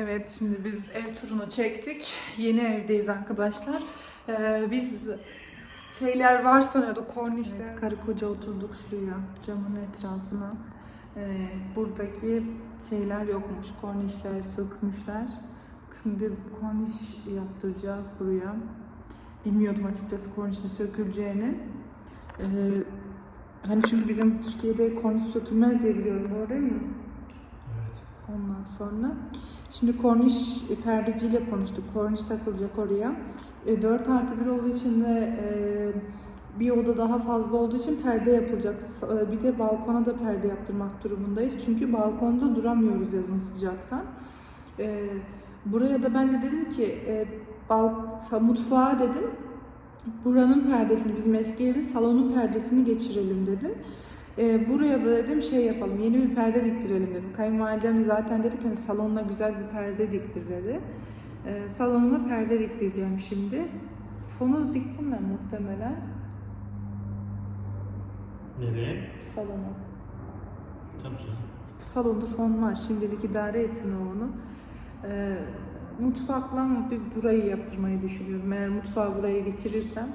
Evet şimdi biz ev turunu çektik. Yeni evdeyiz arkadaşlar. Ee, biz şeyler var sanıyorduk kornişler. Evet, karı koca oturduk şuraya camın etrafına. Ee, buradaki şeyler yokmuş. Kornişler sökmüşler. Şimdi korniş yaptıracağız buraya. Bilmiyordum açıkçası kornişin söküleceğini. Ee, hani çünkü bizim Türkiye'de korniş sökülmez diye biliyorum. Doğru değil mi? Evet. Ondan sonra şimdi korniş perdeciyle konuştuk. Korniş takılacak oraya. E, 4 artı 1 olduğu için ve e, bir oda daha fazla olduğu için perde yapılacak. E, Bir de balkona da perde yaptırmak durumundayız. Çünkü balkonda duramıyoruz yazın sıcaktan. E, buraya da ben de dedim ki e, bal, mutfağa dedim buranın perdesini bizim eski evi salonun perdesini geçirelim dedim. Ee, buraya da dedim şey yapalım, yeni bir perde diktirelim dedim. Kayınvalidem de zaten dedi ki hani salonuna güzel bir perde diktir dedi. Ee, salonuma perde diktireceğim şimdi. Fonu diktim ben muhtemelen Nereye? salona. Tabii canım. Salonda fon var. Şimdilik idare etsin o onu. Ee, mutfakla bir burayı yaptırmayı düşünüyorum. Eğer mutfağı buraya geçirirsem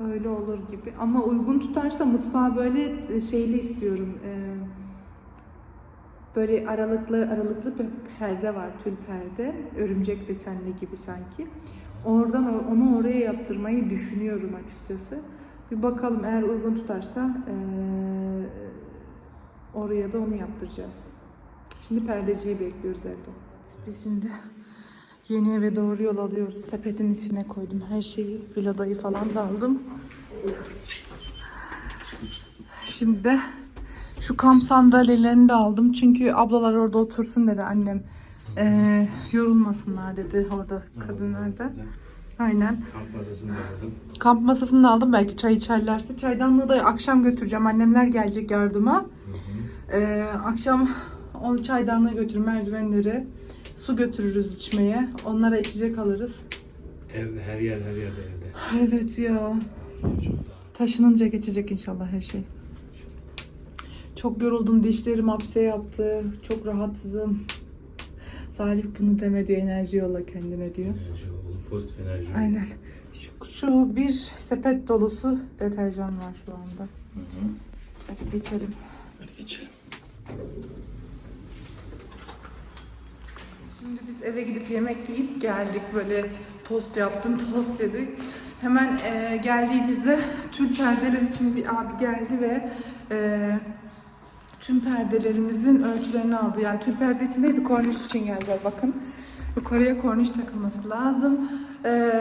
öyle olur gibi. Ama uygun tutarsa mutfağı böyle şeyli istiyorum. Ee, böyle aralıklı aralıklı bir perde var, tül perde. Örümcek desenli gibi sanki. Oradan or- onu oraya yaptırmayı düşünüyorum açıkçası. Bir bakalım eğer uygun tutarsa ee, oraya da onu yaptıracağız. Şimdi perdeciyi bekliyoruz evde. Biz şimdi yeni eve doğru yol alıyoruz. Sepetin içine koydum her şeyi. Villadayı falan da aldım. Şimdi de şu kamp sandalyelerini de aldım. Çünkü ablalar orada otursun dedi annem. Ee, yorulmasınlar dedi orada kadınlar da. Aynen. Kamp masasını da aldım. Kamp masasını da aldım. Belki çay içerlerse. Çaydanlığı da akşam götüreceğim. Annemler gelecek yardıma. Ee, akşam o çaydanlığı götürür merdivenleri. Su götürürüz içmeye. Onlara içecek alırız. Evde her yer her yerde evde. Evet ya. Taşınınca geçecek inşallah her şey. Çok yoruldum. Dişlerim hapse yaptı. Çok rahatsızım. Salih bunu deme diyor. Enerji yolla kendine diyor. Enerji. Pozitif enerji. Aynen. Şu, şu bir sepet dolusu deterjan var şu anda. Hı hı. Hadi geçelim. Şimdi biz eve gidip yemek yiyip geldik. Böyle tost yaptım, tost yedik. Hemen e, geldiğimizde tül perdeler için bir abi geldi ve e, tüm perdelerimizin ölçülerini aldı. Yani tül perde için değil de korniş için geldiler bakın. Yukarıya korniş takılması lazım. E,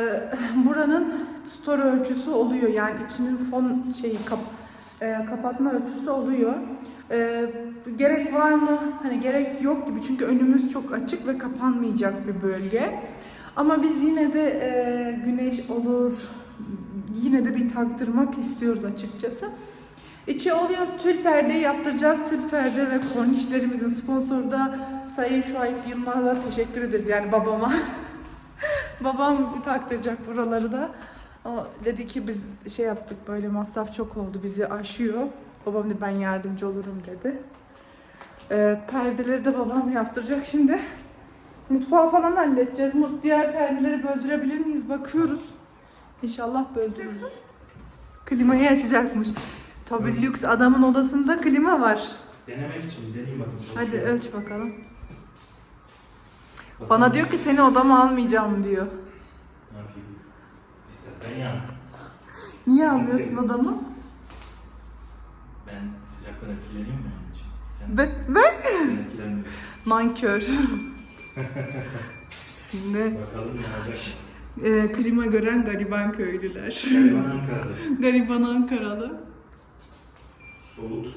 buranın store ölçüsü oluyor. Yani içinin fon şeyi kap, e, kapatma ölçüsü oluyor. E, gerek var mı? Hani gerek yok gibi çünkü önümüz çok açık ve kapanmayacak bir bölge. Ama biz yine de e, güneş olur, yine de bir taktırmak istiyoruz açıkçası. İki oluyor tül perde yaptıracağız. Tül perde ve kornişlerimizin sponsoru da Sayın Şuayb Yılmaz'a teşekkür ederiz yani babama. Babam taktıracak buraları da. O dedi ki biz şey yaptık böyle masraf çok oldu bizi aşıyor. Babam dedi ben yardımcı olurum dedi. Ee, perdeleri de babam yaptıracak şimdi. Mutfağı falan halledeceğiz. Diğer perdeleri böldürebilir miyiz bakıyoruz. İnşallah böldürürüz. Klimayı açacakmış. Tabii lüks adamın odasında klima var. Denemek için deneyeyim bakayım. Hadi ölç bakalım. Bakalım. Bana diyor ki seni odama almayacağım diyor. Ne yapayım? İstersen yan. Niye almıyorsun odamı? Sıcaktan etkileniyorum ya onun için. Sen, Ben, ben sen etkilenmiyorsun. Nankör. Şimdi Bakalım ne olacak. e, klima gören gariban köylüler. Gariban Ankara'da. gariban Ankaralı. Soğut.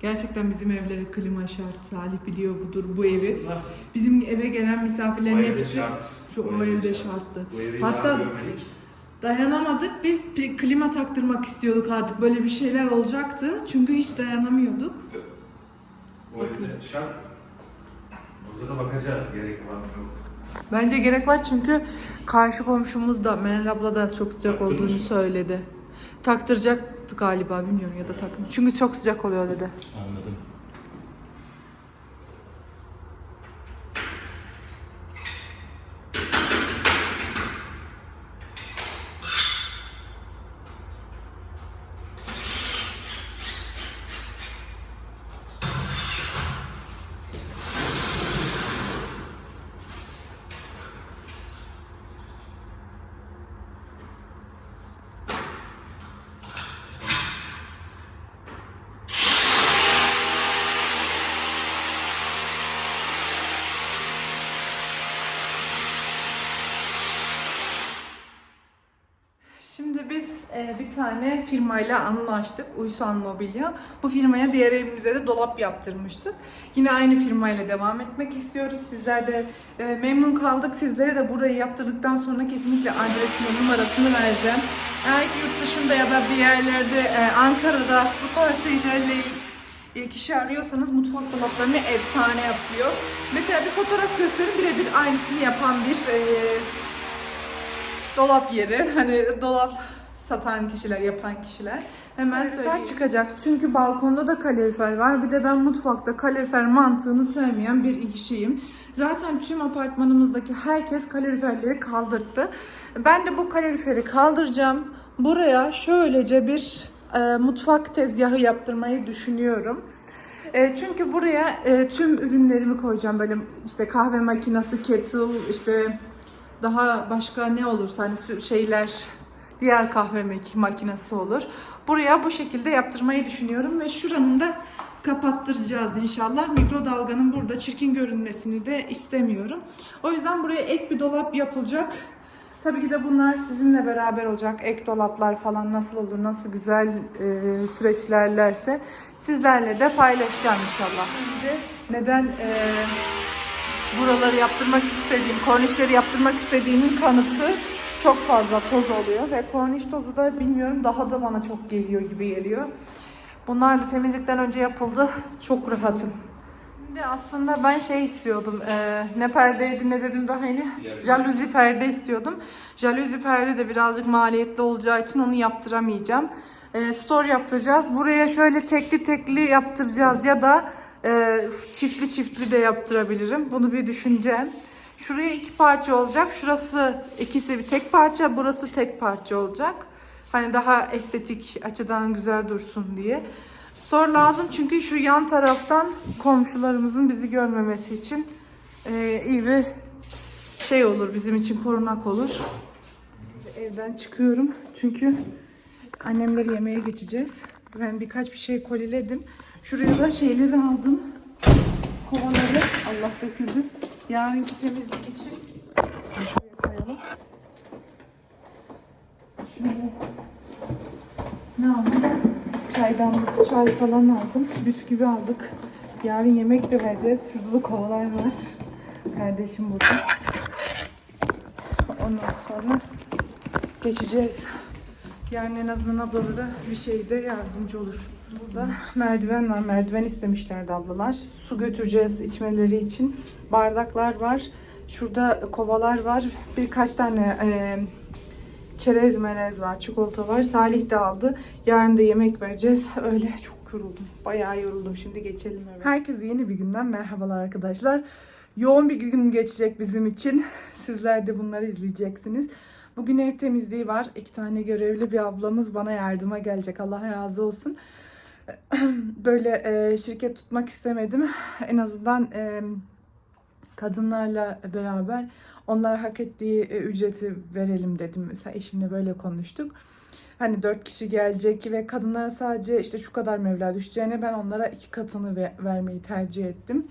Gerçekten bizim evlere klima şart. Salih biliyor budur bu evi. Aslında Bizim eve gelen misafirlerin hepsi şart. şu Bu o evde şart. şarttı. Bu evi Hatta... görmedik. Dayanamadık. Biz klima taktırmak istiyorduk artık. Böyle bir şeyler olacaktı. Çünkü hiç dayanamıyorduk. Bu evde şart. Burada da bakacağız gerek var mı yok. Bence gerek var çünkü karşı komşumuz da Meral abla da çok sıcak Taktırmış olduğunu mı? söyledi. Taktıracaktı galiba bilmiyorum ya da takmış. Çünkü çok sıcak oluyor dedi. Anladım. e, bir tane firmayla anlaştık. Uysal Mobilya. Bu firmaya diğer evimize de dolap yaptırmıştık. Yine aynı firmayla devam etmek istiyoruz. Sizler de e, memnun kaldık. Sizlere de burayı yaptırdıktan sonra kesinlikle adresini, numarasını vereceğim. Eğer ki yurt dışında ya da bir yerlerde e, Ankara'da bu tarz şeylerle e, kişi arıyorsanız mutfak dolaplarını efsane yapıyor. Mesela bir fotoğraf gösterin birebir aynısını yapan bir e, dolap yeri. Hani dolap satan kişiler, yapan kişiler. Hemen kalorifer çıkacak. Çünkü balkonda da kalorifer var. Bir de ben mutfakta kalorifer mantığını sevmeyen bir kişiyim. Zaten tüm apartmanımızdaki herkes kaloriferleri kaldırdı. Ben de bu kaloriferi kaldıracağım. Buraya şöylece bir e, mutfak tezgahı yaptırmayı düşünüyorum. E, çünkü buraya e, tüm ürünlerimi koyacağım. Böyle işte kahve makinesi, kettle, işte daha başka ne olursa hani şeyler diğer kahve mak- makinesi olur. Buraya bu şekilde yaptırmayı düşünüyorum ve şuranın da kapattıracağız inşallah. Mikrodalganın burada çirkin görünmesini de istemiyorum. O yüzden buraya ek bir dolap yapılacak. Tabii ki de bunlar sizinle beraber olacak. Ek dolaplar falan nasıl olur, nasıl güzel e, süreçlerlerse sizlerle de paylaşacağım inşallah. Şimdi neden e, buraları yaptırmak istediğim, kornişleri yaptırmak istediğimin kanıtı çok fazla toz oluyor ve korniş tozu da bilmiyorum daha da bana çok geliyor gibi geliyor. Bunlar da temizlikten önce yapıldı. Çok rahatım. Şimdi aslında ben şey istiyordum. e, ne perdeydi ne dedim daha yeni? Jaluzi perde istiyordum. Jaluzi perde de birazcık maliyetli olacağı için onu yaptıramayacağım. E, store yaptıracağız. Buraya şöyle tekli tekli yaptıracağız ya da e, çiftli çiftli de yaptırabilirim. Bunu bir düşüneceğim. Şuraya iki parça olacak. Şurası ikisi bir tek parça. Burası tek parça olacak. Hani daha estetik açıdan güzel dursun diye. Store lazım çünkü şu yan taraftan komşularımızın bizi görmemesi için e, iyi bir şey olur bizim için korunak olur. Evden çıkıyorum çünkü annemleri yemeğe geçeceğiz. Ben birkaç bir şey koliledim. Şuraya da şeyleri aldım. Kovaları. Allah döküldü. Yarınki temizlik için. Şuraya koyalım. Şöyle. Ne aldım? Çaydanlık, çay falan aldım. Bisküvi aldık. Yarın yemek de vereceğiz. Şurada da kovalar var. Kardeşim burada. Ondan sonra geçeceğiz. Yarın en azından ablalara bir şeyde yardımcı olur. Burada merdiven var. Merdiven istemişlerdi ablalar. Su götüreceğiz içmeleri için. Bardaklar var. Şurada kovalar var. Birkaç tane e, çerez merez var. Çikolata var. Salih de aldı. Yarın da yemek vereceğiz. Öyle çok yoruldum. Bayağı yoruldum. Şimdi geçelim eve. Herkese yeni bir günden merhabalar arkadaşlar. Yoğun bir gün geçecek bizim için. Sizler de bunları izleyeceksiniz. Bugün ev temizliği var. İki tane görevli bir ablamız bana yardıma gelecek. Allah razı olsun. Böyle e, şirket tutmak istemedim. En azından e, kadınlarla beraber onlara hak ettiği e, ücreti verelim dedim. Mesela eşimle böyle konuştuk. Hani dört kişi gelecek ve kadınlara sadece işte şu kadar meblağ düşeceğine ben onlara iki katını ve- vermeyi tercih ettim.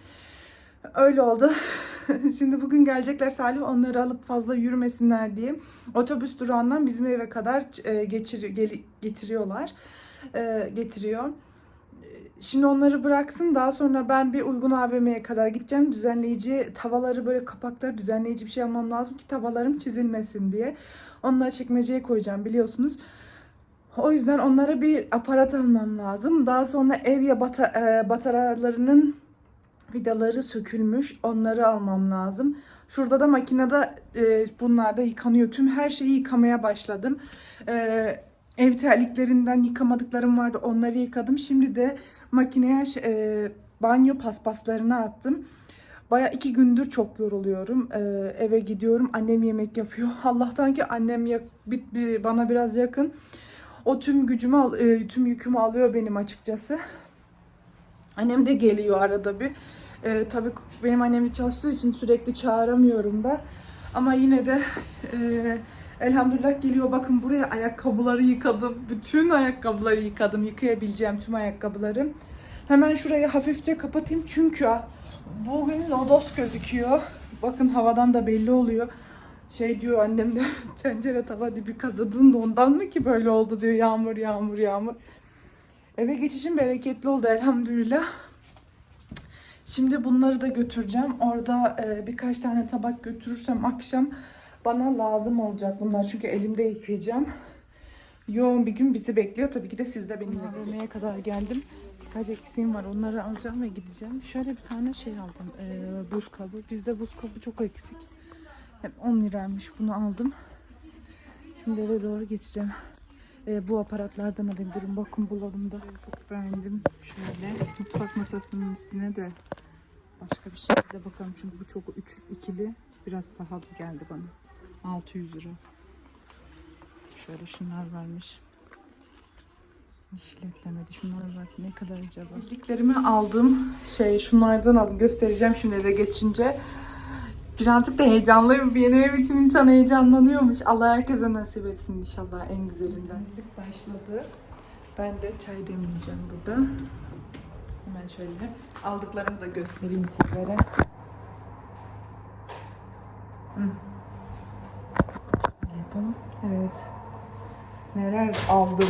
Öyle oldu. Şimdi bugün gelecekler Salih onları alıp fazla yürümesinler diye otobüs durağından bizim eve kadar e, geçir, getiriyorlar. E, getiriyor. Şimdi onları bıraksın daha sonra ben bir uygun AVM'ye kadar gideceğim. Düzenleyici tavaları böyle kapakları düzenleyici bir şey almam lazım ki tavalarım çizilmesin diye. Onları çekmeceye koyacağım biliyorsunuz. O yüzden onlara bir aparat almam lazım. Daha sonra ev ya bata, e, bataryalarının vidaları sökülmüş. Onları almam lazım. Şurada da makinede e, bunlar da yıkanıyor. Tüm her şeyi yıkamaya başladım. E, ev terliklerinden yıkamadıklarım vardı. Onları yıkadım. Şimdi de makineye e, banyo paspaslarını attım. Baya iki gündür çok yoruluyorum. E, eve gidiyorum. Annem yemek yapıyor. Allah'tan ki annem yak, bit, bir- bana biraz yakın. O tüm gücümü, al, e, tüm yükümü alıyor benim açıkçası. Annem de geliyor arada bir. Ee, tabii benim annem de çalıştığı için sürekli çağıramıyorum da. Ama yine de e, elhamdülillah geliyor. Bakın buraya ayakkabıları yıkadım. Bütün ayakkabıları yıkadım. Yıkayabileceğim tüm ayakkabıları. Hemen şurayı hafifçe kapatayım çünkü bugün lodos gözüküyor. Bakın havadan da belli oluyor. Şey diyor annem de tencere tava dibi kazıdın da ondan mı ki böyle oldu diyor yağmur yağmur yağmur. Eve geçişim bereketli oldu elhamdülillah. Şimdi bunları da götüreceğim. Orada e, birkaç tane tabak götürürsem akşam bana lazım olacak bunlar. Çünkü elimde yıkayacağım. Yoğun bir gün bizi bekliyor. Tabii ki de siz de benimle AVM'ye kadar geldim. Birkaç eksiğim var. Onları alacağım ve gideceğim. Şöyle bir tane şey aldım. E, buz kabı. Bizde buz kabı çok eksik. Hem 10 liraymış. Bunu aldım. Şimdi eve doğru geçeceğim. E, bu aparatlardan alayım. Durun bakın bulalım da. Çok beğendim. Şöyle mutfak masasının üstüne de başka bir şekilde bakalım. Çünkü bu çok üç, ikili. Biraz pahalı geldi bana. 600 lira. Şöyle şunlar varmış. İşletlemedi. Şunlar var. Ne kadar acaba? Bildiklerimi aldım. Şey şunlardan aldım. Göstereceğim şimdi eve geçince. Birazcık da heyecanlıyım. Bir yeni ev için insan heyecanlanıyormuş. Allah herkese nasip etsin inşallah en güzelinden. başladı. Ben de çay demleyeceğim burada. Hemen şöyle aldıklarımı da göstereyim sizlere. Hı. Yapalım. Evet. Neler aldım.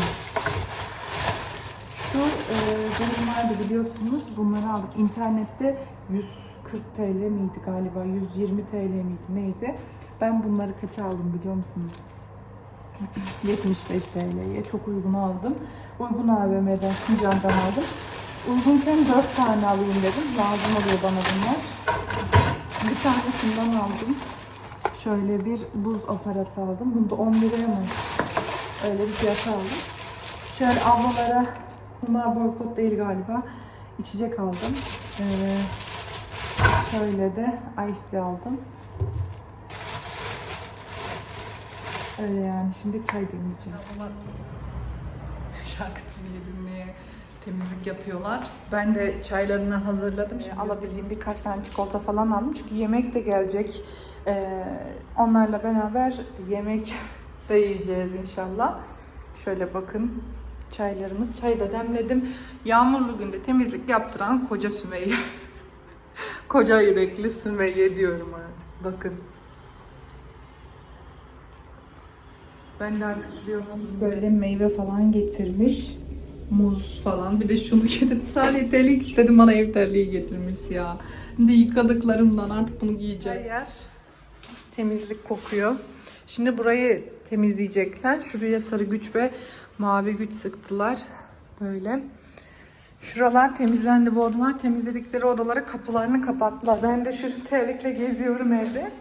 Şu e, durumlarda biliyorsunuz bunları aldık. İnternette 140 TL miydi galiba 120 TL miydi neydi? Ben bunları kaça aldım biliyor musunuz? 75 TL'ye çok uygun aldım. Uygun AVM'den Sincan'dan aldım. Uygunken 4 tane alayım dedim. Lazım oluyor bana bunlar. Bir tane şundan aldım. Şöyle bir buz aparatı aldım. Bunu da 10 liraya mı? Öyle bir fiyata aldım. Şöyle ablalara bunlar boykot değil galiba. İçecek aldım. Ee, şöyle de ice tea aldım. Öyle yani. Şimdi çay demleyeceğim. Bunlar şarkı dinleye dinleye temizlik yapıyorlar. Ben de çaylarını hazırladım. Şimdi alabildiğim birkaç tane çikolata falan aldım. Çünkü yemek de gelecek. Ee, onlarla beraber yemek de yiyeceğiz inşallah. Şöyle bakın çaylarımız. Çayı da demledim. Yağmurlu günde temizlik yaptıran koca Sümeyye. koca yürekli Sümeyye diyorum artık. Bakın. Ben de artık şuraya böyle meyve falan getirmiş. Muz falan. Bir de şunu getirdi. Sadece terlik istedim bana ev terliği getirmiş ya. Şimdi yıkadıklarımdan artık bunu giyeceğim. Her yer temizlik kokuyor. Şimdi burayı temizleyecekler. Şuraya sarı güç ve mavi güç sıktılar. Böyle. Şuralar temizlendi bu odalar. Temizledikleri odalara kapılarını kapattılar. Ben de şu terlikle geziyorum evde.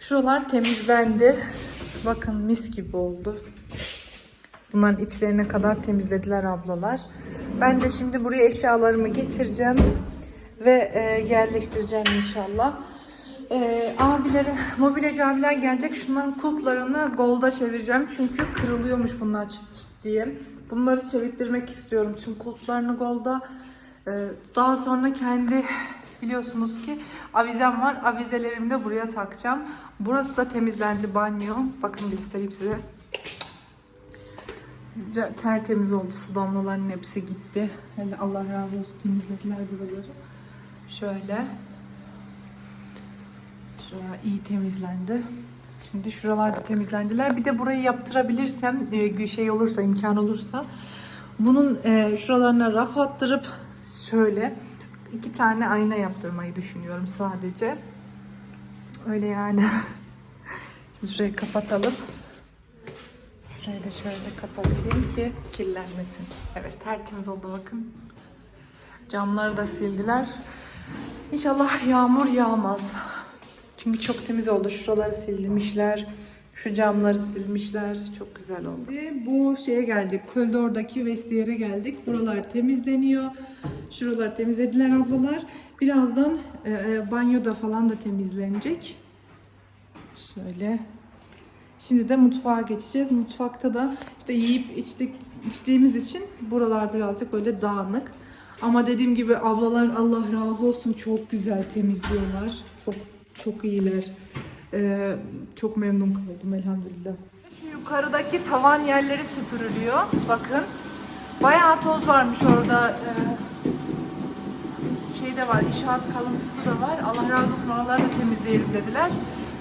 Şuralar temizlendi. Bakın mis gibi oldu. Bunların içlerine kadar temizlediler ablalar. Ben de şimdi buraya eşyalarımı getireceğim ve e, yerleştireceğim inşallah. E, abileri, mobilyacı abiler gelecek. Şunların kulplarını golda çevireceğim. Çünkü kırılıyormuş bunlar çıt çıt diye. Bunları çevirttirmek istiyorum. Tüm kulplarını golda. E, daha sonra kendi biliyorsunuz ki avizem var. Avizelerimi de buraya takacağım. Burası da temizlendi banyo. Bakın göstereyim size. Tertemiz oldu. Su damlalarının hepsi gitti. Hele Allah razı olsun temizlediler buraları. Şöyle. Şuralar iyi temizlendi. Şimdi şuralar da temizlendiler. Bir de burayı yaptırabilirsem, e, şey olursa, imkan olursa bunun e, şuralarına raf attırıp şöyle iki tane ayna yaptırmayı düşünüyorum sadece. Öyle yani. Şimdi şurayı kapatalım. Şurayı da şöyle kapatayım ki kirlenmesin. Evet tertemiz oldu bakın. Camları da sildiler. İnşallah yağmur yağmaz. Çünkü çok temiz oldu. Şuraları silmişler. Şu camları silmişler. Çok güzel oldu. Bu şeye geldik. Koridordaki vestiyere geldik. Buralar temizleniyor. Şuralar temizlediler ablalar. Birazdan e, e, banyoda falan da temizlenecek. Şöyle. Şimdi de mutfağa geçeceğiz. Mutfakta da işte yiyip içtik, içtiğimiz için buralar birazcık böyle dağınık. Ama dediğim gibi ablalar Allah razı olsun çok güzel temizliyorlar. Çok çok iyiler. Ee, çok memnun kaldım elhamdülillah. Şu yukarıdaki tavan yerleri süpürülüyor. Bakın. Bayağı toz varmış orada. Ee, şey de var, inşaat kalıntısı da var. Allah razı olsun oraları da temizleyelim dediler.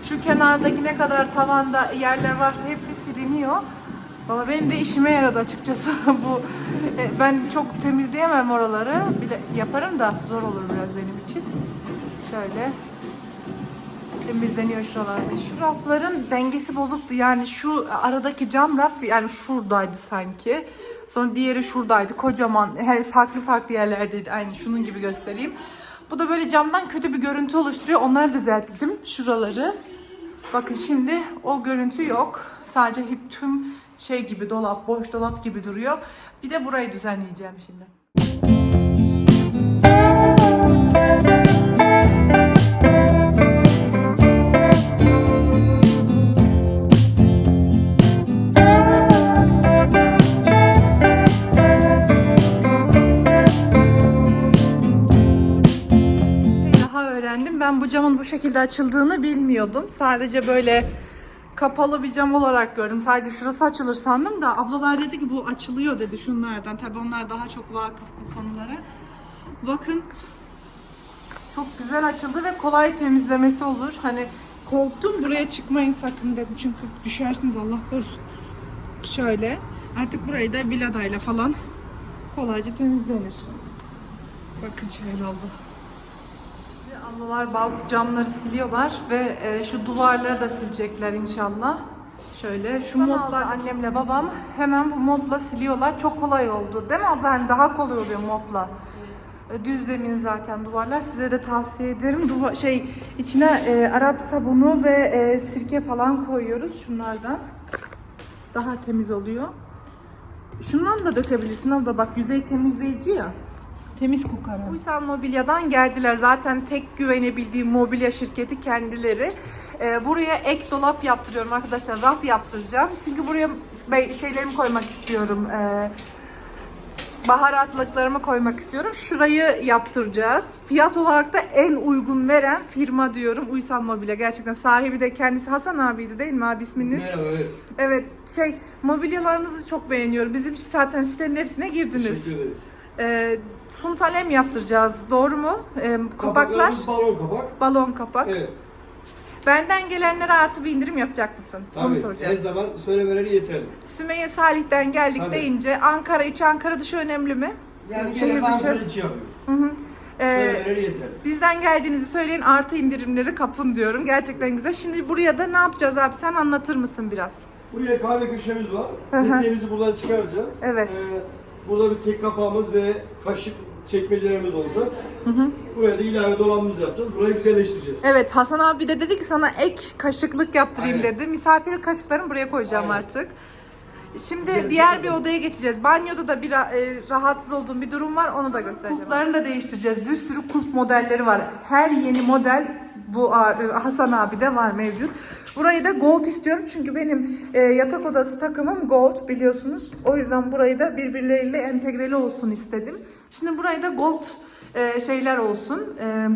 Şu kenardaki ne kadar tavanda yerler varsa hepsi siliniyor. Valla benim de işime yaradı açıkçası bu. e, Ben çok temizleyemem oraları. Bir de yaparım da zor olur biraz benim için. Şöyle temizleniyor şuralarda. Şu rafların dengesi bozuktu. Yani şu aradaki cam raf yani şuradaydı sanki. Sonra diğeri şuradaydı. Kocaman her farklı farklı yerlerdeydi. Aynı şunun gibi göstereyim. Bu da böyle camdan kötü bir görüntü oluşturuyor. Onları düzelttim. Şuraları. Bakın şimdi o görüntü yok. Sadece hep tüm şey gibi dolap, boş dolap gibi duruyor. Bir de burayı düzenleyeceğim şimdi. Şekilde açıldığını bilmiyordum. Sadece böyle kapalı bir cam olarak gördüm. Sadece şurası açılır sandım da ablalar dedi ki bu açılıyor dedi şunlardan. Tabii onlar daha çok vakıf bu konulara. Bakın çok güzel açıldı ve kolay temizlemesi olur. Hani korktum buraya çıkmayın sakın dedim çünkü düşersiniz Allah korusun. Şöyle artık burayı da viladayla falan kolayca temizlenir. Bakın şöyle oldu. Ablalar balk camları siliyorlar ve e, şu duvarları da silecekler inşallah. Şöyle şu modlar annemle babam hemen bu modla siliyorlar. Çok kolay oldu. Değil mi abla? Hani daha kolay oluyor modla. E, Düz zemin zaten duvarlar. Size de tavsiye ederim. Duva şey içine e, Arap sabunu ve e, sirke falan koyuyoruz şunlardan. Daha temiz oluyor. Şundan da dökebilirsin abla bak yüzey temizleyici ya. Temiz kokar. Uysal Mobilya'dan geldiler. Zaten tek güvenebildiğim mobilya şirketi kendileri. Ee, buraya ek dolap yaptırıyorum arkadaşlar. Raf yaptıracağım. Çünkü buraya be- şeylerimi koymak istiyorum. Ee, baharatlıklarımı koymak istiyorum. Şurayı yaptıracağız. Fiyat olarak da en uygun veren firma diyorum. Uysal Mobilya. Gerçekten sahibi de kendisi Hasan abiydi değil mi abi isminiz? Merhaba, evet. Evet şey mobilyalarınızı çok beğeniyorum. Bizim zaten sitenin hepsine girdiniz. Teşekkür ederiz. Ee, suntalem yaptıracağız. Doğru mu? Ee, kapaklar, Kapaklarımız balon kapak. balon kapak. Evet. Benden gelenlere artı bir indirim yapacak mısın? Onu Tabii. soracağım. Her zaman söylemeleri yeterli. Sümeyye Salih'ten geldik Tabii. deyince Ankara içi Ankara dışı önemli mi? Yani Şehir gene dışı. Ankara içi yapıyoruz. Hı hı. Ee, Söylemeleri yeterli. bizden geldiğinizi söyleyin artı indirimleri kapın diyorum. Gerçekten güzel. Şimdi buraya da ne yapacağız abi? Sen anlatır mısın biraz? Buraya kahve köşemiz var. Hı. Teknemizi buradan çıkaracağız. Evet. Ee, burada bir tek kapağımız ve kaşık çekmecelerimiz olacak. Buraya da ilave dolabımızı yapacağız. Burayı güzelleştireceğiz. Evet Hasan abi de dedi ki sana ek kaşıklık yaptırayım Aynen. dedi. Misafir kaşıklarını buraya koyacağım Aynen. artık. Şimdi Güzel, diğer bir odaya geçeceğiz. Banyoda da bir e, rahatsız olduğum bir durum var. Onu da göstereceğim. Kulplarını da değiştireceğiz. Bir sürü kulp modelleri var. Her yeni model bu e, Hasan abi de var mevcut. Burayı da gold istiyorum çünkü benim e, yatak odası takımım gold biliyorsunuz. O yüzden burayı da birbirleriyle entegreli olsun istedim. Şimdi burayı da gold e, şeyler olsun. E,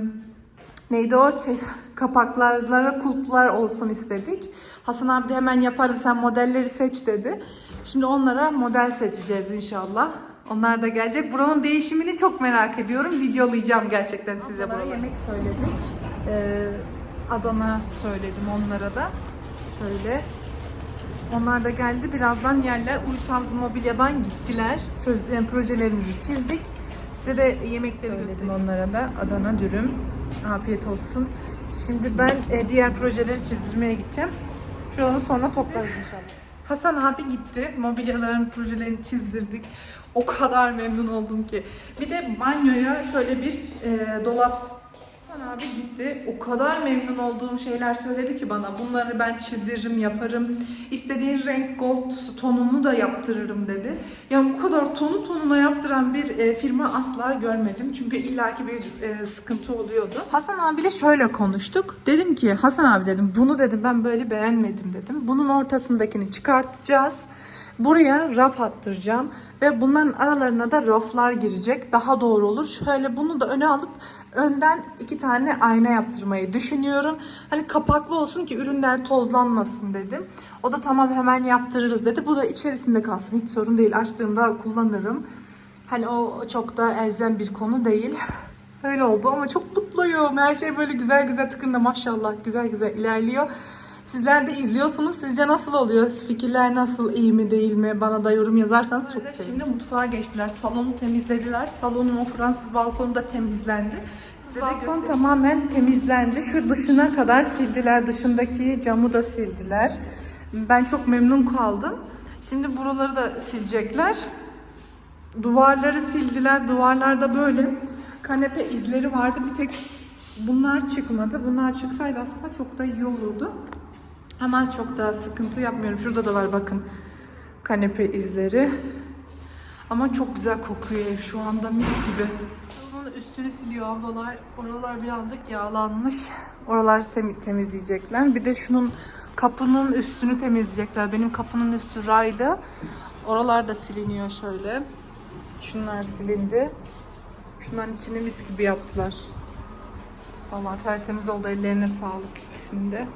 neydi o şey, kapaklarlara kulplar olsun istedik. Hasan abi de hemen yaparım sen modelleri seç dedi. Şimdi onlara model seçeceğiz inşallah. Onlar da gelecek. Buranın değişimini çok merak ediyorum. Videolayacağım gerçekten size buraları. yemek söyledik. Ee, Adana söyledim onlara da. Şöyle. Onlar da geldi. Birazdan yerler. Uysal Mobilya'dan gittiler. Çöz, yani projelerimizi çizdik. Size de yemekleri söyledim onlara da. Adana dürüm. Afiyet olsun. Şimdi ben e, diğer projeleri çizdirmeye gideceğim. Şuraları sonra toplarız inşallah. Hasan abi gitti. Mobilyaların projelerini çizdirdik. O kadar memnun oldum ki. Bir de banyoya şöyle bir e, dolap Hasan abi gitti. O kadar memnun olduğum şeyler söyledi ki bana. Bunları ben çizdiririm, yaparım. İstediğin renk gold tonunu da yaptırırım dedi. Ya bu kadar tonu tonuna yaptıran bir e, firma asla görmedim. Çünkü illaki bir e, sıkıntı oluyordu. Hasan abiyle şöyle konuştuk. Dedim ki Hasan abi dedim bunu dedim ben böyle beğenmedim dedim. Bunun ortasındakini çıkartacağız. Buraya raf attıracağım ve bunların aralarına da raflar girecek. Daha doğru olur. Şöyle bunu da öne alıp önden iki tane ayna yaptırmayı düşünüyorum. Hani kapaklı olsun ki ürünler tozlanmasın dedim. O da tamam hemen yaptırırız dedi. Bu da içerisinde kalsın. Hiç sorun değil. Açtığımda kullanırım. Hani o çok da elzem bir konu değil. Öyle oldu ama çok mutluyum. Her şey böyle güzel güzel tıkırında maşallah güzel güzel ilerliyor. Sizler de izliyorsunuz. Sizce nasıl oluyor? Fikirler nasıl? iyi mi değil mi? Bana da yorum yazarsanız çok sevinirim. Şimdi mutfağa geçtiler. Salonu temizlediler. Salonun o Fransız balkonu da temizlendi. Size Balkon tamamen temizlendi. Şu dışına kadar sildiler. Dışındaki camı da sildiler. Ben çok memnun kaldım. Şimdi buraları da silecekler. Duvarları sildiler. Duvarlarda böyle kanepe izleri vardı. Bir tek bunlar çıkmadı. Bunlar çıksaydı aslında çok da iyi olurdu. Ama çok da sıkıntı yapmıyorum. Şurada da var bakın kanepe izleri. Ama çok güzel kokuyor ev şu anda mis gibi. Salonun üstünü siliyor ablalar. Oralar birazcık yağlanmış. Oraları sem- temizleyecekler. Bir de şunun kapının üstünü temizleyecekler. Benim kapının üstü raylı. Oralar da siliniyor şöyle. Şunlar silindi. Şunların içini mis gibi yaptılar. Vallahi tertemiz oldu. Ellerine sağlık ikisinde.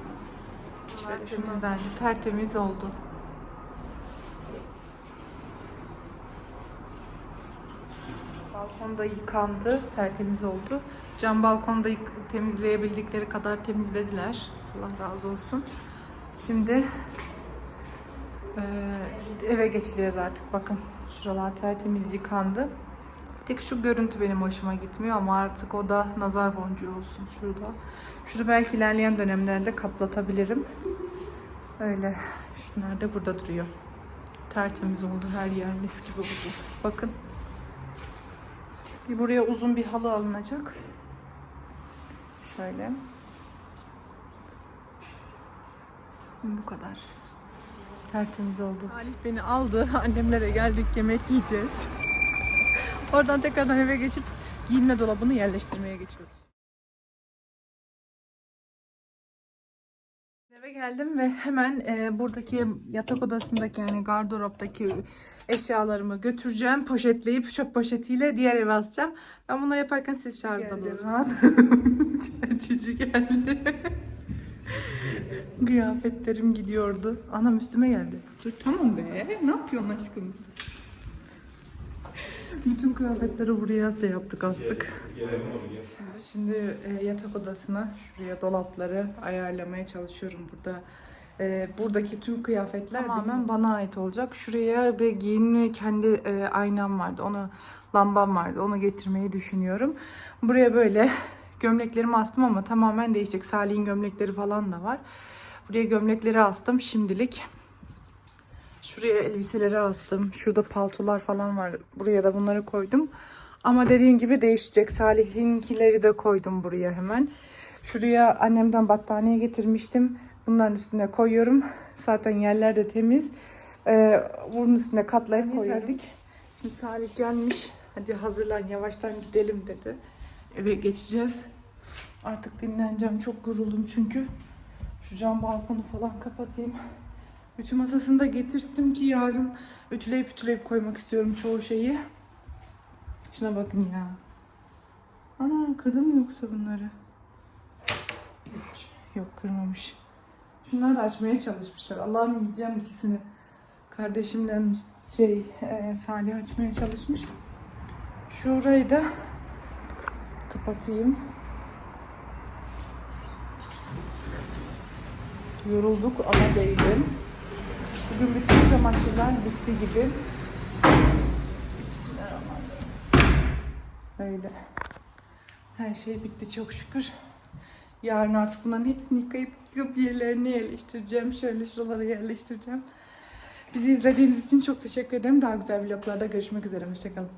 Şöyle temizlendi. Tertemiz oldu. Balkon da yıkandı. Tertemiz oldu. Cam balkonda temizleyebildikleri kadar temizlediler. Allah razı olsun. Şimdi eee, eve geçeceğiz artık. Bakın şuralar tertemiz yıkandı. Tek şu görüntü benim hoşuma gitmiyor ama artık o da nazar boncuğu olsun şurada. Şunu belki ilerleyen dönemlerde kaplatabilirim. Öyle. Şunlar da burada duruyor. Tertemiz oldu her yer mis gibi oldu. Bakın. Buraya uzun bir halı alınacak. Şöyle. Bu kadar. Tertemiz oldu. Halih beni aldı. Annemlere geldik yemek yiyeceğiz. Oradan tekrardan eve geçip giyinme dolabını yerleştirmeye geçiyoruz. Eve geldim ve hemen e, buradaki yatak odasındaki yani gardıroptaki eşyalarımı götüreceğim. Poşetleyip çöp poşetiyle diğer eve asacağım. Ben bunları yaparken siz şarjda durun. Çerçici geldi. Kıyafetlerim gidiyordu. Anam üstüme geldi. Dur tamam be. Ne yapıyorsun aşkım? Bütün kıyafetleri buraya şey yaptık astık. Şimdi e, yatak odasına şuraya dolapları ayarlamaya çalışıyorum burada. E, buradaki tüm kıyafetler tamamen bana ait olacak. Şuraya bir giyinme kendi e, aynam vardı. Onu lambam vardı. Onu getirmeyi düşünüyorum. Buraya böyle gömleklerimi astım ama tamamen değişecek. Salih'in gömlekleri falan da var. Buraya gömlekleri astım şimdilik. Şuraya elbiseleri astım. Şurada paltolar falan var. Buraya da bunları koydum. Ama dediğim gibi değişecek. Salih'inkileri de koydum buraya hemen. Şuraya annemden battaniye getirmiştim. Bunların üstüne koyuyorum. Zaten yerler de temiz. Ee, bunun üstüne katlayıp koyuyorum. Şimdi Salih gelmiş. Hadi hazırlan yavaştan gidelim dedi. Eve geçeceğiz. Artık dinleneceğim. Çok yoruldum çünkü. Şu cam balkonu falan kapatayım. Ütü masasını da getirttim ki yarın ütüleyip ütüleyip koymak istiyorum çoğu şeyi. Şuna bakın ya. Ana kırdım yoksa bunları? Yok kırmamış. Şunları da açmaya çalışmışlar. Allah'ım yiyeceğim ikisini. Kardeşimle şey e, Salih açmaya çalışmış. Şurayı da kapatayım. Yorulduk ama değdim. Bugün bütün çamaşırlar bitti gibi. Bismillahirrahmanirrahim. Öyle. Her şey bitti çok şükür. Yarın artık bunların hepsini yıkayıp yıkayıp yerlerine yerleştireceğim. Şöyle şuralara yerleştireceğim. Bizi izlediğiniz için çok teşekkür ederim. Daha güzel vloglarda görüşmek üzere. Hoşçakalın.